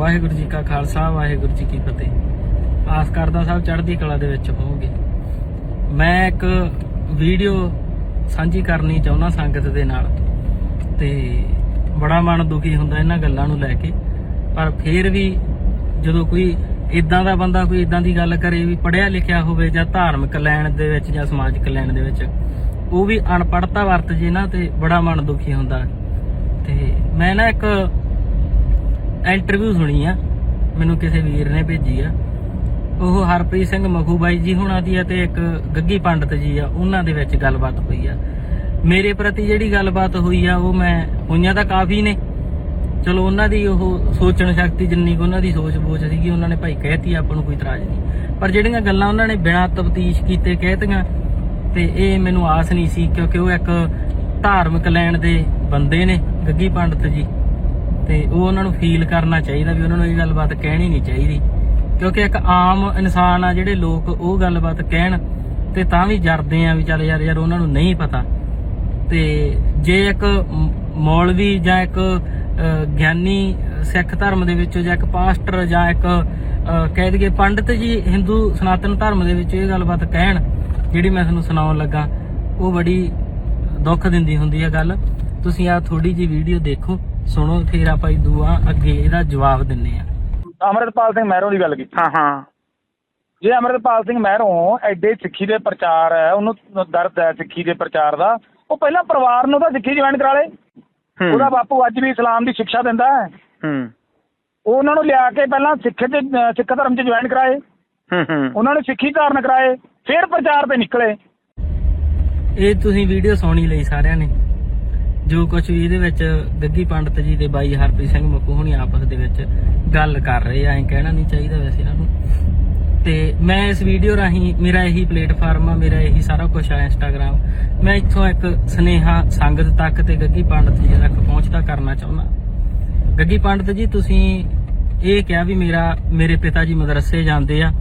ਵਾਹਿਗੁਰੂ ਜੀ ਕਾ ਖਾਲਸਾ, ਵਾਹਿਗੁਰੂ ਜੀ ਕੀ ਫਤਿਹ। ਆਸ ਕਰਦਾ ਸਭ ਚੜ੍ਹਦੀ ਕਲਾ ਦੇ ਵਿੱਚ ਹੋਵੋਗੇ। ਮੈਂ ਇੱਕ ਵੀਡੀਓ ਸਾਂਝੀ ਕਰਨੀ ਚਾਹੁੰਦਾ ਸੰਗਤ ਦੇ ਨਾਲ। ਤੇ ਬੜਾ ਮਨ ਦੁਖੀ ਹੁੰਦਾ ਇਹਨਾਂ ਗੱਲਾਂ ਨੂੰ ਲੈ ਕੇ। ਪਰ ਫੇਰ ਵੀ ਜਦੋਂ ਕੋਈ ਇਦਾਂ ਦਾ ਬੰਦਾ ਕੋਈ ਇਦਾਂ ਦੀ ਗੱਲ ਕਰੇ ਵੀ ਪੜਿਆ ਲਿਖਿਆ ਹੋਵੇ ਜਾਂ ਧਾਰਮਿਕ ਲੈਣ ਦੇ ਵਿੱਚ ਜਾਂ ਸਮਾਜਿਕ ਲੈਣ ਦੇ ਵਿੱਚ, ਉਹ ਵੀ ਅਨਪੜ੍ਹਤਾ ਵਰਤ ਜੇ ਨਾ ਤੇ ਬੜਾ ਮਨ ਦੁਖੀ ਹੁੰਦਾ। ਤੇ ਮੈਂ ਨਾ ਇੱਕ ਇੰਟਰਵਿਊ ਸੁਣੀ ਆ ਮੈਨੂੰ ਕਿਸੇ ਵੀਰ ਨੇ ਭੇਜੀ ਆ। ਉਹ ਹਰਪ੍ਰੀਤ ਸਿੰਘ ਮਖੂ ਬਾਈ ਜੀ ਹੁਣਾਂ ਦੀ ਆ ਤੇ ਇੱਕ ਗੱਗੀ ਪੰਡਤ ਜੀ ਆ, ਉਹਨਾਂ ਦੇ ਵਿੱਚ ਗੱਲਬਾਤ ਹੋਈ ਆ। ਮੇਰੇ ਪ੍ਰਤੀ ਜਿਹੜੀ ਗੱਲਬਾਤ ਹੋਈ ਆ, ਉਹ ਮੈਂ, ਹੋਈਆਂ ਤਾਂ ਕਾਫੀ ਨੇ। ਚਲੋ, ਉਹਨਾਂ ਦੀ ਉਹ ਸੋਚਣ ਸ਼ਕਤੀ ਜਿੰਨੀ ਕੁ ਉਹਨਾਂ ਦੀ ਸੋਚ ਬੋਚ ਸੀਗੀ, ਉਹਨਾਂ ਨੇ ਭਾਈ ਕਹਿਤੀ, ਆਪਾਂ ਨੂੰ ਕੋਈ ਇਤਰਾਜ਼ ਨਹੀਂ। ਪਰ ਜਿਹੜੀਆਂ ਗੱਲਾਂ ਉਹਨਾਂ ਨੇ ਬਿਨਾਂ ਤਫਤੀਸ਼ ਕੀਤੇ ਕਹਿਤੀਆਂ, ਤੇ ਇਹ ਮੈਨੂੰ ਆਸ ਨਹੀਂ ਸੀ, ਕਿਉਂਕਿ ਉਹ ਇੱਕ ਧਾਰਮਿਕ ਲੈਣ ਦੇ ਬੰਦੇ ਨੇ, ਗੱਗੀ ਪੰਡਤ ਜੀ। ਤੇ ਉਹ ਉਹਨਾਂ ਨੂੰ ਫੀਲ ਕਰਨਾ ਚਾਹੀਦਾ ਵੀ ਉਹਨਾਂ ਨੂੰ ਇਹ ਗੱਲਬਾਤ ਕਹਿਣੀ ਨਹੀਂ ਚਾਹੀਦੀ। ਕਿਉਂਕਿ ਇੱਕ ਆਮ ਇਨਸਾਨ ਆ ਜਿਹੜੇ ਲੋਕ ਉਹ ਗੱਲਬਾਤ ਕਹਿਣ ਤੇ ਤਾਂ ਵੀ ਜਰਦੇ ਆ ਵੀ ਚੱਲ ਯਾਰ ਯਾਰ ਉਹਨਾਂ ਨੂੰ ਨਹੀਂ ਪਤਾ। ਤੇ ਜੇ ਇੱਕ ਮੌਲਵੀ ਜਾਂ ਇੱਕ ਗਿਆਨੀ ਸਿੱਖ ਧਰਮ ਦੇ ਵਿੱਚੋਂ ਜਾਂ ਇੱਕ ਪਾਸਟਰ ਜਾਂ ਇੱਕ ਕਹਿ ਦਈਏ ਪੰਡਤ ਜੀ ਹਿੰਦੂ ਸਨਾਤਨ ਧਰਮ ਦੇ ਵਿੱਚ ਇਹ ਗੱਲਬਾਤ ਕਹਿਣ, ਜਿਹੜੀ ਮੈਂ ਤੁਹਾਨੂੰ ਸੁਣਾਉਣ ਲੱਗਾ, ਉਹ ਬੜੀ ਦੁੱਖ ਦਿੰਦੀ ਹੁੰਦੀ ਹੈ ਗੱਲ। ਤੁਸੀਂ ਆ ਥੋੜੀ ਜੀ ਵੀਡੀਓ ਦੇਖੋ। ਸੁਣੋ ਫਿਰ ਆਪਾਂ ਦੁਆ ਅੱਗੇ ਇਹਦਾ ਜਵਾਬ ਦਿੰਨੇ ਆ। ਅਮਰਿਤਪਾਲ ਸਿੰਘ ਮਹਿਰੋਂ ਦੀ ਗੱਲ ਕੀਤੀ। ਹਾਂ ਹਾਂ। ਜੇ ਅਮਰਿਤਪਾਲ ਸਿੰਘ ਮਹਿਰੋਂ ਐਡੇ ਸਿੱਖੀ ਦੇ ਪ੍ਰਚਾਰ ਹੈ ਉਹਨੂੰ ਦਰਦ ਹੈ ਸਿੱਖੀ ਦੇ ਪ੍ਰਚਾਰ ਦਾ ਉਹ ਪਹਿਲਾਂ ਪਰਿਵਾਰ ਨੂੰ ਤਾਂ ਸਿੱਖੀ ਜੁਆਇਨ ਕਰਾ ਲੇ। ਹੂੰ, ਉਹਦਾ ਬਾਪੂ ਅੱਜ ਵੀ ਇਸਲਾਮ ਦੀ ਸਿੱਖਿਆ ਦਿੰਦਾ ਹੈ। ਹੂੰ। ਉਹ ਉਹਨਾਂ ਨੂੰ ਲਿਆ ਕੇ ਪਹਿਲਾਂ ਸਿੱਖ ਤੇ ਸਿੱਖ ਧਰਮ 'ਚ ਜੁਆਇਨ ਕਰਾਏ। ਹੂੰ ਹੂੰ। ਉਹਨਾਂ ਨੂੰ ਸਿੱਖੀ ਧਾਰਨ ਕਰਾਏ ਫਿਰ ਪ੍ਰਚਾਰ ਤੇ ਨਿਕਲੇ। ਇਹ ਤੁਸੀਂ ਵੀਡੀਓ ਸੁਣੀ ਲਈ ਸਾਰਿਆਂ ਨੇ। ਜੋ ਕੁਝ ਵੀ ਇਹਦੇ ਵਿੱਚ ਗੱਗੀ ਪੰਡਤ ਜੀ ਦੇ ਬਾਈ ਹਰਪ੍ਰੀਤ ਸਿੰਘ ਮੱਕੂ ਹੁਣੀ ਆਪਸ ਦੇ ਵਿੱਚ ਗੱਲ ਕਰ ਰਹੇ ਆ, ਐਂ ਕਹਿਣਾ ਨਹੀਂ ਚਾਹੀਦਾ ਵੈਸੇ ਇਹਨਾਂ ਨੂੰ। ਤੇ ਮੈਂ ਇਸ ਵੀਡੀਓ ਰਾਹੀਂ ਮੇਰਾ ਇਹੀ ਪਲੇਟਫਾਰਮ ਆ, ਮੇਰਾ ਇਹੀ ਸਾਰਾ ਕੁਝ ਆ ਇੰਸਟਾਗ੍ਰam ਮੈਂ ਇੱਥੋਂ ਇੱਕ ਸਨੇਹਾ ਸੰਗਤ ਤੱਕ ਤੇ ਗੱਗੀ ਪੰਡਤ ਜੀ ਤੱਕ ਪਹੁੰਚਦਾ ਕਰਨਾ ਚਾਹੁੰਦਾ। ਗੱਗੀ ਪੰਡਤ ਜੀ, ਤੁਸੀਂ ਇਹ ਕਿਹਾ ਵੀ ਮੇਰਾ, ਮੇਰੇ ਪਿਤਾ ਜੀ ਮਦਰਸੇ ਜਾਂਦੇ ਆ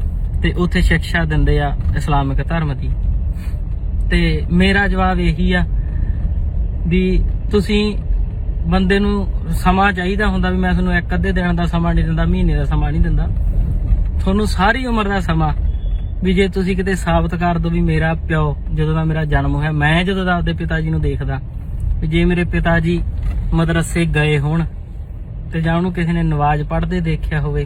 ਤੇ ਉੱਥੇ ਸਿੱਖਿਆ ਦਿੰਦੇ ਆ ਇਸਲਾਮਿਕ ਧਰਮ ਦੀ। ਤੇ ਮੇਰਾ ਜਵਾਬ ਇਹੀ ਆ ਵੀ ਤੁਸੀਂ ਬੰਦੇ ਨੂੰ ਸਮਾਂ ਚਾਹੀਦਾ ਹੁੰਦਾ ਵੀ ਮੈਂ ਤੁਹਾਨੂੰ ਇੱਕ ਅੱਧੇ ਦਿਨ ਦਾ ਸਮਾਂ ਨਹੀਂ ਦਿੰਦਾ, ਮਹੀਨੇ ਦਾ ਸਮਾਂ ਨਹੀਂ ਦਿੰਦਾ। ਤੁਹਾਨੂੰ ਸਾਰੀ ਉਮਰ ਦਾ ਸਮਾਂ ਵੀ ਜੇ ਤੁਸੀਂ ਕਿਤੇ ਸਾਬਤ ਕਰ ਦੋ ਵੀ ਮੇਰਾ ਪਿਓ ਜਦੋਂ ਦਾ ਮੇਰਾ ਜਨਮ ਹੋਇਆ, ਮੈਂ ਜਦੋਂ ਦਾ ਆਪਦੇ ਪਿਤਾ ਜੀ ਨੂੰ ਦੇਖਦਾ ਵੀ ਜੇ ਮੇਰੇ ਪਿਤਾ ਜੀ ਮਦਰਸੇ ਗਏ ਹੋਣ ਤੇ ਜਾਂ ਉਹਨੂੰ ਕਿਸੇ ਨੇ ਨਵਾਜ਼ ਪੜ੍ਹਦੇ ਦੇਖਿਆ ਹੋਵੇ,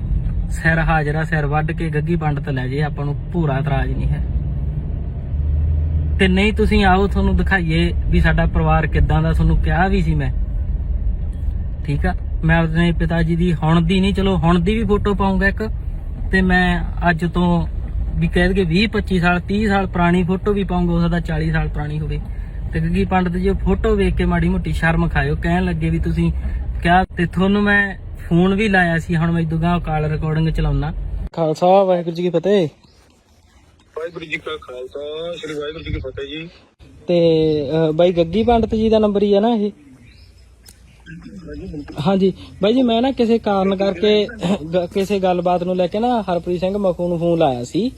ਸਿਰ ਹਾਜ਼ਰਾ ਸਿਰ ਵੱਢ ਕੇ ਗੱਗੀ ਪੰਡਤ ਲੈ ਜੇ, ਆਪਾਂ ਨੂੰ ਭੂਰਾ ਇਤਰਾਜ਼ ਨਹੀਂ ਹੈ। ਤੇ ਨਹੀਂ ਤੁਸੀਂ ਆਓ ਤੁਹਾਨੂੰ ਦਿਖਾਈਏ ਵੀ ਸਾਡਾ ਪਰਿਵਾਰ ਕਿੱਦਾਂ ਦਾ, ਤੁਹਾਨੂੰ ਕਿਹਾ ਵੀ ਸੀ ਮੈਂ। ਠੀਕ ਆ? ਮੈਂ ਆਪਣੇ ਪਿਤਾ ਜੀ ਦੀ, ਹੁਣ ਦੀ ਨਹੀਂ, ਚਲੋ ਹੁਣ ਦੀ ਵੀ ਫੋਟੋ ਪਾਉਂਗਾ ਇੱਕ। ਤੇ ਮੈਂ ਅੱਜ ਤੋਂ ਵੀ ਕਹਿ ਦਈਏ 20 25 ਸਾਲ 30 ਸਾਲ ਪੁਰਾਣੀ ਫੋਟੋ ਵੀ ਪਾਉਂਗਾ ਉਸ ਦਾ 40 ਸਾਲ ਪੁਰਾਣੀ ਹੋਵੇ। ਤੇ ਕਿਉਂਕਿ ਪੰਡਤ ਜੀ, ਉਹ ਫੋਟੋ ਵੇਖ ਕੇ ਮਾੜੀ ਮੋਟੀ ਸ਼ਰਮ ਖਾਇਓ, ਕਹਿਣ ਲੱਗੇ ਵੀ ਤੁਸੀਂ ਕਿਹਾ ਤੇ ਤੁਹਾਨੂੰ ਮੈਂ ਫੋਨ ਵੀ ਲਾਇਆ ਸੀ, ਹੁਣ ਮੈਂ ਦੁਗਾ ਕਾਲ ਰਿਕਾਰਡਿੰਗ ਚਲਾਉਣਾ ਖਾਲਸਾ, ਵਾਹਿਗੁਰੂ ਜੀ ਕੀ ਫਤਿਹ। ਵਾਹਿਗੁਰੂ ਜੀ ਕਾ ਖਾਲਸਾ ਸ੍ਰੀ ਵਾਹਿਗੁਰੂ ਜੀ ਕੀ ਫਤਿਹ ਜੀ। ਤੇ ਅਹ, ਬਾਈ ਗੱਗੀ ਪੰਡਤ ਜੀ ਦਾ ਨੰਬਰ ਹੀ ਹੈ ਨਾ ਇਹ? ਹਾਂਜੀ ਬਾਈ ਜੀ ਮੈਂ ਨਾ ਕਿਸੇ ਕਾਰਨ ਕਰਕੇ ਗ- ਕਿਸੇ ਗੱਲਬਾਤ ਨੂੰ ਲੈ ਕੇ ਨਾ ਹਰਪ੍ਰੀਤ ਸਿੰਘ ਮਖੂ ਨੂੰ ਫੋਨ ਲਾਇਆ ਸੀ।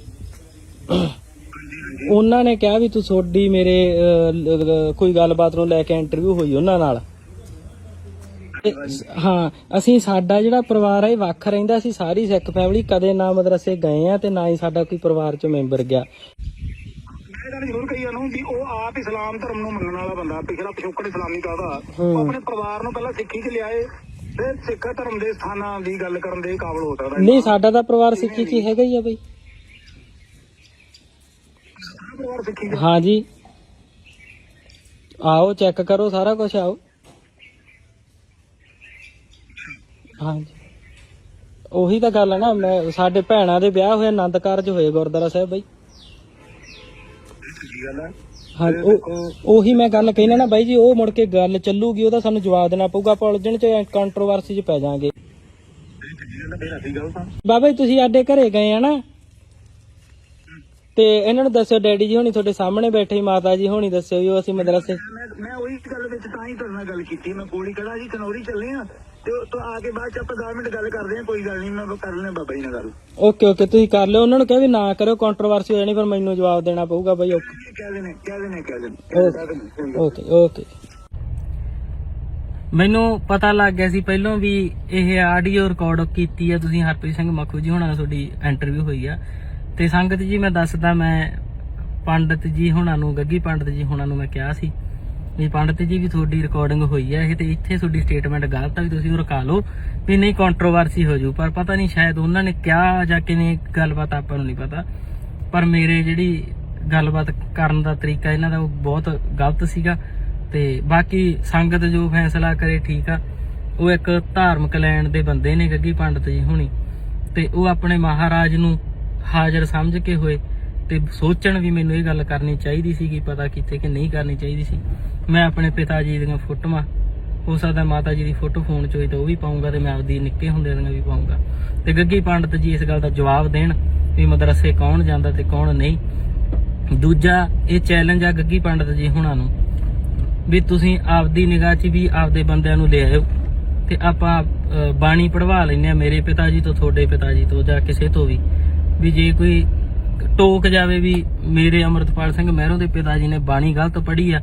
ਉਹਨਾਂ ਨੇ ਕਿਹਾ ਵੀ ਤੂੰ ਤੁਹਾਡੀ ਮੇਰੇ ਅਹ, ਲ- ਲ- ਕੋਈ ਗੱਲਬਾਤ ਨੂੰ ਲੈ ਕੇ ਇੰਟਰਵਿਊ ਹੋਈ ਉਹਨਾਂ ਨਾਲ। ਹਾਂ ਅਸੀਂ ਸਾਡਾ ਜਿਹੜਾ ਪਰਿਵਾਰ ਹੈ ਇਹ ਵੱਖ ਰਹਿੰਦਾ ਸੀ ਸਾਰੀ ਸਿੱਖ ਫੈਮਿਲੀ ਕਦੇ ਨਾ ਮਦਰਸੇ ਗਏ ਆ ਤੇ ਨਾ ਹੀ ਸਾਡਾ ਕੋਈ ਪਰਿਵਾਰ ਚ ਮੈਂਬਰ ਗਿਆ। ਇਹਨਾਂ ਨੇ ਜ਼ਰੂਰ ਕਹੀ ਉਹਨੂੰ ਵੀ ਉਹ ਆਪ ਇਸਲਾਮ ਧਰਮ ਨੂੰ ਮੰਨਣ ਵਾਲਾ ਬੰਦਾ ਪਿਛਲਾ ਪਿਛੋਕੜ ਇਸਲਾਮੀ ਕਾਹਦਾ? ਹੂੰ। ਉਹ ਆਪਣੇ ਪਰਿਵਾਰ ਨੂੰ ਪਹਿਲਾਂ ਸਿੱਖੀ 'ਚ ਲਿਆਏ ਫਿਰ ਸਿੱਖ ਧਰਮ ਦੇ ਸਥਾਨਾਂ ਦੀ ਗੱਲ ਕਰਨ ਦੇ ਕਾਬਲ ਹੋ ਸਕਦਾ ਨਹੀਂ ਸਾਡਾ ਤਾਂ ਪਰਿਵਾਰ ਸਿੱਖੀ ਚ ਹੀ ਹੈਗਾ ਹੀ ਆ ਬਈ। ਹਾਂਜੀ ਆਓ ਚੈੱਕ ਕਰੋ ਸਾਰਾ ਕੁਝ ਆਓ। ਹਾਂਜੀ। ਉਹੀ ਤਾਂ ਗੱਲ ਹੈ ਨਾ ਮੈਂ ਸਾਡੇ ਭੈਣਾਂ ਦੇ ਵਿਆਹ ਹੋਏ ਆਨੰਦ ਕਾਰਜ ਹੋਏ ਗੁਰਦੁਆਰਾ ਸਾਹਿਬ ਬਈ। ਸੱਚੀ ਗੱਲ ਹੈ ਹਾਂ ਉਹ ਉਹੀ ਮੈਂ ਗੱਲ ਕਹਿਣਾ ਨਾ ਬਾਈ ਜੀ ਉਹ ਮੁੜ ਕੇ ਗੱਲ ਚੱਲੂਗੀ ਉਹਦਾ ਸਾਨੂੰ ਜਵਾਬ ਦੇਣਾ ਪਊਗਾ ਆਪਾਂ ਉਲਝਣ ਚ ਕੰਟਰੋਵਰਸੀ ਚ ਪੈ ਜਾਾਂਗੇ। ਬਾਬਾ ਜੀ ਤੁਸੀਂ ਆਡੇ ਘਰੇ ਗਏ ਆ ਨਾ। ਤੇ ਇਹਨਾਂ ਨੂੰ ਦੱਸਿਓ ਡੈਡੀ ਜੀ ਹੋਣੀ ਤੁਹਾਡੇ ਸਾਹਮਣੇ ਬੈਠੇ ਮਾਤਾ ਜੀ ਹੋਣੀ ਦੱਸਿਓ ਵੀ ਅਸੀਂ ਮਦਰਸੇ ਮੈਂ ਉਹੀ ਗੱਲ ਵਿੱਚ ਤਾਂ ਹੀ ਤੁਹਾਡੇ ਨਾਲ ਗੱਲ ਕੀਤੀ ਮੈਂ ਕੋਲੀ ਕੜਾ ਜੀ ਕਨੌਰੀ ਚੱਲੇ ਆ। ਤੇ ਉਹ ਤੋਂ ਆ ਕੇ ਬਾਅਦ ਚ ਆਪਾਂ 10 ਮਿੰਟ ਗੱਲ ਕਰਦੇ ਆ ਕੋਈ ਗੱਲ ਨਹੀਂ ਮੈਂ ਕਰ ਲੈਣਾ ਬਾਬਾ ਜੀ ਨਾਲ ਗੱਲ। ਓਕੇ ਓਕੇ ਤੁਸੀਂ ਕਰ ਲਿਓ। ਉਹਨਾਂ ਨੂੰ ਕਹਿ ਵੀ ਨਾ ਕਰਿਓ ਕੰਟਰੋਵਰਸੀ ਹੋ ਜਾਣੀ ਪਰ ਮੈਨੂੰ ਜਵਾਬ ਦੇਣਾ ਪਊਗਾ ਬਈ ਓਕੇ। ਕਹਿ ਦੇਣੇ ਕਹਿ ਦੇਣੇ ਕਹਿ ਦੇਣੇ ਕਹਿ ਦੇਣੇ ਓਕੇ ਓਕੇ। ਮੈਨੂੰ ਪਤਾ ਲੱਗ ਗਿਆ ਸੀ ਪਹਿਲਾਂ ਵੀ ਇਹ ਆਡੀਓ ਰਿਕਾਰਡ ਕੀਤੀ ਆ ਤੁਸੀਂ ਹਰਪ੍ਰੀਤ ਸਿੰਘ ਮੱਖੂ ਜੀ ਹੁਣਾਂ ਨਾਲ ਤੁਹਾਡੀ ਇੰਟਰਵਿਊ ਹੋਈ ਆ। ਤੇ ਸੰਗਤ ਜੀ ਮੈਂ ਦੱਸਦਾ ਮੈਂ ਪੰਡਤ ਜੀ ਹੁਣਾਂ ਨੂੰ ਗੱਗੀ ਪੰਡਤ ਜੀ ਹੁਣਾਂ ਨੂੰ ਮੈਂ ਕਿਹਾ ਸੀ। ਵੀ ਪੰਡਤ ਜੀ ਵੀ ਤੁਹਾਡੀ ਰਿਕਾਰਡਿੰਗ ਹੋਈ ਹੈ, ਇਹ ਤੇ ਇੱਥੇ ਤੁਹਾਡੀ ਸਟੇਟਮੈਂਟ ਗਲਤ ਆ ਵੀ ਤੁਸੀਂ ਉਹ ਰਕਾ ਲਓ। ਵੀ ਨਹੀਂ ਕੰਟਰੋਵਰਸੀ ਹੋ ਜੂ ਪਰ ਪਤਾ ਨਹੀਂ ਸ਼ਾਇਦ ਉਹਨਾਂ ਨੇ ਕਿਹਾ ਜਾਂ ਕਿਵੇਂ ਗੱਲਬਾਤ ਆਪਾਂ ਨੂੰ ਨਹੀਂ ਪਤਾ। ਪਰ ਮੇਰੇ ਜਿਹੜੀ ਗੱਲਬਾਤ ਕਰਨ ਦਾ ਤਰੀਕਾ ਇਹਨਾਂ ਦਾ ਉਹ ਬਹੁਤ ਗਲਤ ਸੀਗਾ। ਤੇ ਬਾਕੀ ਸੰਗਤ ਜੋ ਫੈਸਲਾ ਕਰੇ ਠੀਕ ਆ। ਉਹ ਇੱਕ ਧਾਰਮਿਕ ਲੈਣ ਦੇ ਬੰਦੇ ਨੇ ਗੱਗੀ ਪੰਡਤ ਜੀ ਹੁਣੀ। ਤੇ ਉਹ ਆਪਣੇ ਮਹਾਰਾਜ ਨੂੰ ਹਾਜ਼ਰ ਸਮਝ ਕੇ ਹੋਏ ਤੇ ਸੋਚਣ ਵੀ ਮੈਨੂੰ ਇਹ ਗੱਲ ਕਰਨੀ ਚਾਹੀਦੀ ਸੀ ਕਿ ਪਤਾ ਕਿੱਥੇ ਕਿ ਨਹੀਂ ਕਰਨੀ ਚਾਹੀਦੀ ਸੀ। ਮੈਂ ਆਪਣੇ ਪਿਤਾ ਜੀ ਦੀਆਂ ਫੋਟੋਆਂ, ਹੋ ਸਕਦਾ ਮਾਤਾ ਜੀ ਦੀ ਫੋਟੋ ਫੋਨ 'ਚ ਹੋਈ ਤਾਂ ਉਹ ਵੀ ਪਾਉਂਗਾ ਤੇ ਮੈਂ ਆਪਦੀ ਨਿੱਕੇ ਹੁੰਦੇ ਦੀਆਂ ਵੀ ਪਾਉਂਗਾ ਤੇ ਗੱਗੀ ਪੰਡਤ ਜੀ ਇਸ ਗੱਲ ਦਾ ਜਵਾਬ ਦੇਣ ਵੀ ਮਦਰਸੇ ਕੌਣ ਜਾਂਦਾ ਤੇ ਕੌਣ ਨਹੀਂ। ਦੂਜਾ ਇਹ ਚੈਲੰਜ ਆ ਗੱਗੀ ਪੰਡਤ ਜੀ ਹੁਣਾਂ ਨੂੰ ਵੀ ਤੁਸੀਂ ਆਪਦੀ ਨਿਗਾਹ 'ਚ ਵੀ ਆਪਦੇ ਬੰਦਿਆਂ ਨੂੰ ਲੈ ਆਇਓ ਤੇ ਆਪਾਂ ਬਾਣੀ ਪੜਵਾ ਲੈਨੇ ਆ ਮੇਰੇ ਪਿਤਾ ਜੀ ਤੋਂ, ਤੁਹਾਡੇ ਪਿਤਾ ਜੀ ਤੋਂ ਜਾਂ ਕਿਸੇ ਤੋਂ ਵੀ। ਵੀ ਜੇ ਕੋਈ ਟੋਕ ਜਾਵੇ ਵੀ ਮੇਰੇ ਅਮਰਤਪਾਲ ਸਿੰਘ ਮਹਿਰੋਂ ਦੇ ਪਿਤਾ ਜੀ ਨੇ ਬਾਣੀ ਗਲਤ ਪੜ੍ਹੀ ਆ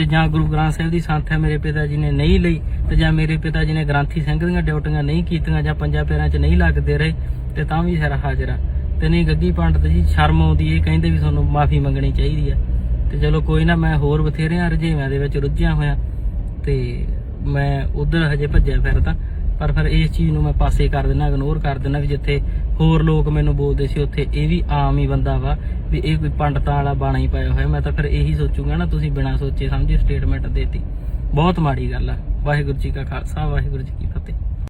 ਤੇ ਜਾਂ ਗੁਰੂ ਗ੍ਰੰਥ ਸਾਹਿਬ ਦੀ ਸੰਥਿਆ ਮੇਰੇ ਪਿਤਾ ਜੀ ਨੇ ਨਹੀਂ ਲਈ ਤੇ ਜਾਂ ਮੇਰੇ ਪਿਤਾ ਜੀ ਨੇ ਗ੍ਰੰਥੀ ਸਿੰਘ ਦੀਆਂ ਡਿਊਟੀਆਂ ਨਹੀਂ ਕੀਤੀਆਂ ਜਾਂ ਪੰਜਾਂ ਪੈਰਾਂ 'ਚ ਨਹੀਂ ਲੱਗਦੇ ਰਹੇ, ਤੇ ਤਾਂ ਵੀ ਸਿਰ ਹਾਜ਼ਰ ਆ। ਤੇ ਨਹੀਂ ਗੱਗੀ ਪੰਡਤ ਜੀ, ਸ਼ਰਮ ਆਉਂਦੀ ਇਹ ਕਹਿੰਦੇ ਵੀ ਤੁਹਾਨੂੰ ਮਾਫੀ ਮੰਗਣੀ ਚਾਹੀਦੀ ਆ। ਤੇ ਚਲੋ ਕੋਈ ਨਾ, ਮੈਂ ਹੋਰ ਬਥੇਰਿਆਂ ਰੁਝੇਵਿਆਂ ਦੇ ਵਿੱਚ ਰੁੱਝਿਆ ਹੋਇਆ, ਤੇ ਮੈਂ ਉਧਰ ਹਜੇ ਭੱਜਿਆ ਫਿਰਦਾ। ਪਰ ਫਿਰ ਇਸ ਚੀਜ਼ ਨੂੰ ਮੈਂ ਪਾਸੇ ਕਰ ਦਿੰਦਾ ਇਗਨੋਰ ਕਰ ਦਿੰਦਾ ਵੀ ਜਿੱਥੇ ਹੋਰ ਲੋਕ ਮੈਨੂੰ ਬੋਲਦੇ ਸੀ, ਉੱਥੇ ਇਹ ਵੀ ਆਮ ਹੀ ਬੰਦਾ ਵਾ ਵੀ ਇਹ ਕੋਈ ਪੰਡਤਾਂ ਵਾਲਾ ਬਾਣਾ ਹੀ ਪਾਇਆ ਹੋਇਆ। ਮੈਂ ਤਾਂ ਫਿਰ ਇਹੀ ਸੋਚੂਗਾ ਨਾ, ਤੁਸੀਂ ਬਿਨਾਂ ਸੋਚੇ ਸਮਝੇ ਸਟੇਟਮੈਂਟ ਦੇਤੀ। ਬਹੁਤ ਮਾੜੀ ਗੱਲ ਆ। ਵਾਹਿਗੁਰੂ ਜੀ ਕਾ ਖਾਲਸਾ, ਵਾਹਿਗੁਰੂ ਜੀ ਕੀ ਫਤਿਹ।